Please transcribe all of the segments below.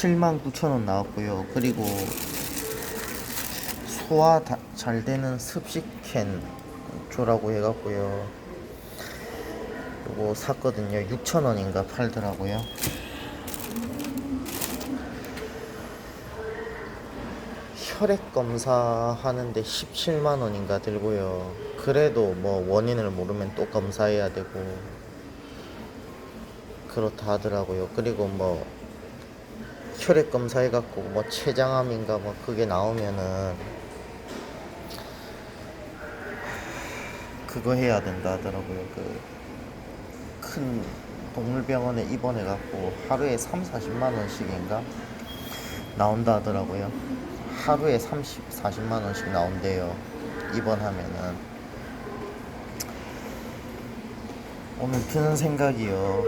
7만 9천 원 나왔고요. 그리고 소화 다- 잘 되는 습식캔 조라고 해갖고요. 요거 샀거든요. 6천 원인가 팔더라고요. 혈액 검사 하는데 17만 원인가 들고요. 그래도 뭐 원인을 모르면 또 검사해야 되고 그렇다 하더라고요. 그리고 뭐 혈액 검사 해 갖고 뭐 췌장암인가 뭐 그게 나오면은 그거 해야 된다 하더라고요. 그 큰 동물병원에 입원해 갖고 하루에 3, 40만 원씩인가 나온다 하더라고요. 하루에 30, 40만 원씩 나온대요. 입원하면은 오늘 드는 생각이요.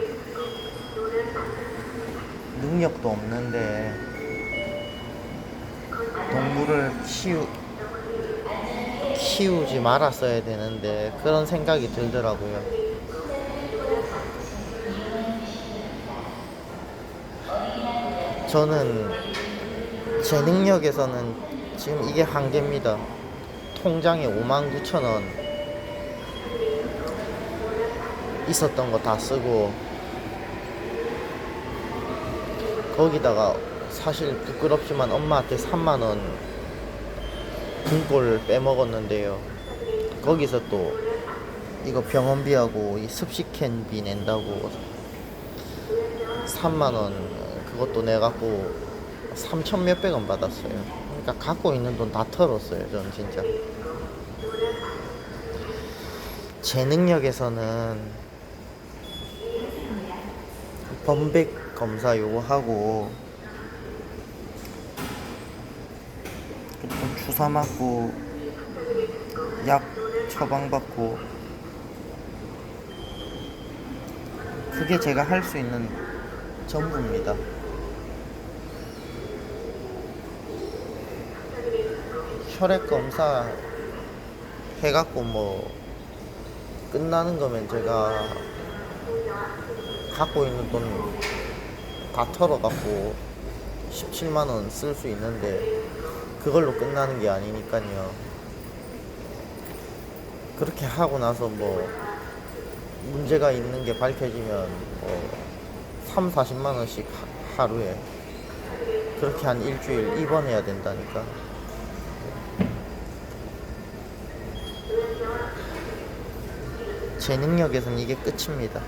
능력도 없는데 동물을 키우 키우지 말았어야 되는데 그런 생각이 들더라고요. 저는 제 능력에서는 지금 이게 한계입니다. 통장에 5만 9천 원 있었던 거 다 쓰고 거기다가 사실 부끄럽지만 엄마한테 3만 원 등골 빼먹었는데요. 거기서 또 이거 병원비하고 이 습식캔비 낸다고 3만 원 그것도 내갖고 3천 몇백 원 받았어요. 그러니까 갖고 있는 돈 다 털었어요. 저는 진짜. 제 능력에서는 범백 검사 요거 하고 또 주사 맞고 약 처방 받고 그게 제가 할 수 있는 전부입니다. 혈액 검사 해갖고 뭐 끝나는 거면 제가 갖고 있는 돈 다 털어갖고 17만 원 쓸 수 있는데 그걸로 끝나는 게 아니니까요. 그렇게 하고 나서 뭐 문제가 있는 게 밝혀지면 뭐 3, 40만 원씩 하- 하루에 그렇게 한 일주일 입원해야 된다니까. 제 능력에선 이게 끝입니다.